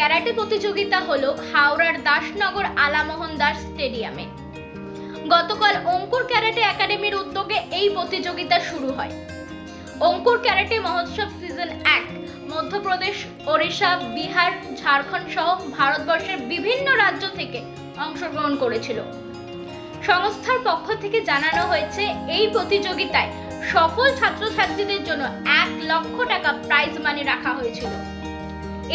Karate প্রতিযোগিতা হল হাওড়ার দাসনগর আলামোহন দাস স্টেডিয়ামে। গতকাল অঙ্কুর ক্যারাটে একাডেমির উদ্যোগে এই প্রতিযোগিতা শুরু হয়। অঙ্কুর ক্যারাটে মহোৎসব সিজন এক, মধ্যপ্রদেশ, ওড়িশা, বিহার, ঝাড়খণ্ড সহ ভারতবর্ষের বিভিন্ন রাজ্য থেকে অংশগ্রহণ করেছিল। সংস্থার পক্ষ থেকে জানানো হয়েছে, এই প্রতিযোগিতায় সফল ছাত্রছাত্রীদের জন্য এক লক্ষ টাকা প্রাইজ মানি রাখা হয়েছিল।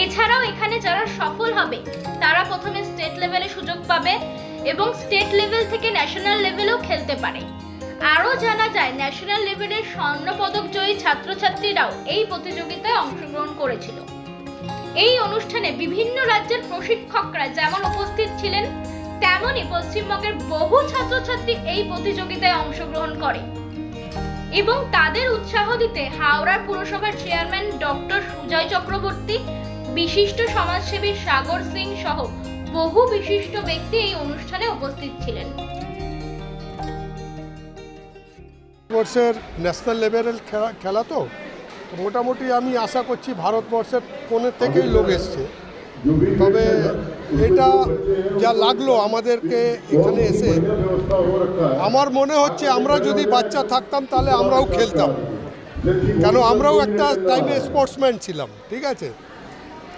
এছাড়াও এখানে যারা সফল হবে, তারা প্রথমে স্টেট লেভেলে সুযোগ পাবে এবং স্টেট লেভেল থেকে ন্যাশনাল লেভেলেও খেলতে পারে। আরও জানা যায় ন্যাশনাল লেভেলের স্বর্ণপদক জয়ী ছাত্রছাত্রীরাও এই প্রতিযোগিতায় অংশগ্রহণ করেছিল। এই অনুষ্ঠানে বিভিন্ন রাজ্যের প্রশিক্ষকরা যেমন উপস্থিত ছিলেন, তেমনই পশ্চিমবঙ্গের বহু ছাত্রছাত্রী এই প্রতিযোগিতায় অংশগ্রহণ করে। এবং তাদের উৎসাহ দিতে হাওড়ার পুরসভার চেয়ারম্যান ডক্টর সুজয় চক্রবর্তী বিশিষ্ট সমাজসেবী সাগর সিং সহ বহু বিশিষ্ট ব্যক্তি এই অনুষ্ঠানে উপস্থিত ছিলেন। ভারতবর্ষের ন্যাশনাল লেভেলের খেলা খেলা তো। মোটামুটি আমি আশা করছি ভারতবর্ষের কোণের থেকেই লোক এসছে। তবে এটা যা লাগল আমাদেরকে এখানে এসে, আমার মনে হচ্ছে আমরা যদি বাচ্চা থাকতাম তাহলে আমরাও খেলতাম। কেন আমরাও একটা টাইমে স্পোর্টসম্যান ছিলাম, ঠিক আছে?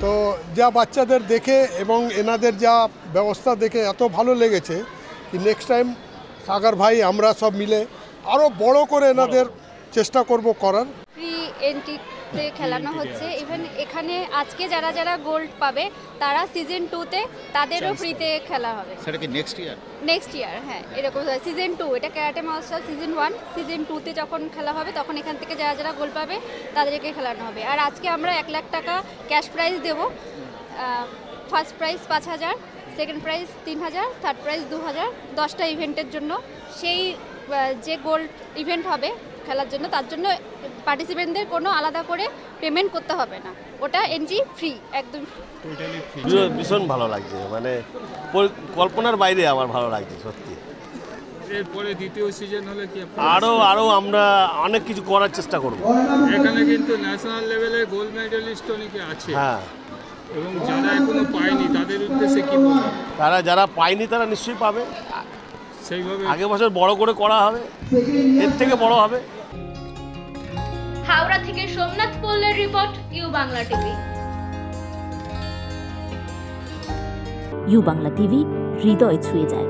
তো যা বাচ্চাদের দেখে এবং এনাদের যা ব্যবস্থা দেখে এত ভালো লেগেছে কি নেক্সট টাইম সাগর ভাই আমরা সব মিলে আরও বড় করে এনাদের চেষ্টা করব করার। ফ্রি এন্ট্রিতে খেলানো হচ্ছে। ইভেন এখানে আজকে যারা যারা গোল্ড পাবে তারা সিজন টুতে তাদেরও ফ্রিতে খেলা হবে। সেটা কি নেক্সট ইয়ার নেক্সট ইয়ার হ্যাঁ এরকম সিজন টু এটা ক্যারাটে মহোৎসব সিজন ওয়ান সিজন টুতে যখন খেলা হবে তখন এখান থেকে যারা যারা গোল পাবে তাদেরকে খেলানো হবে। আর আজকে আমরা এক লাখ টাকা ক্যাশ প্রাইজ দেবো। ফার্স্ট প্রাইজ পাঁচ হাজার সেকেন্ড প্রাইজ তিন হাজার থার্ড প্রাইজ দু হাজার দশটা ইভেন্টের জন্য। সেই যে গোল্ড ইভেন্ট হবে খেলার জন্য তার জন্য পার্টিসিপেন্টদের কোনো আলাদা করে পেমেন্ট করতে হবে না। ওটা এন্ট্রি ফ্রি একদম ভীষণ- ভীষণ ভালো লাগছে মানে কল্পনার বাইরে আমার ভালো লাগছে সত্যি। এরপরে দ্বিতীয় সিজন হলে কি আরও আরও আমরা অনেক কিছু করার চেষ্টা করব। এখানে কিন্তু ন্যাশনাল লেভেলে গোল্ড মেডেলিস্ট অনেকে আছে। হ্যাঁ। এবং যারা এখনও পায়নি তাদের উদ্দেশ্যে কি তারা যারা পায়নি তারা নিশ্চয়ই পাবে। সেইভাবে আগে বছর বড় করে করা হবে এর থেকে বড় হবে। হাওড়া থেকে Somnath পল্লের report U Bangla TV. U Bangla TV হৃদয় ছুঁয়ে যায়।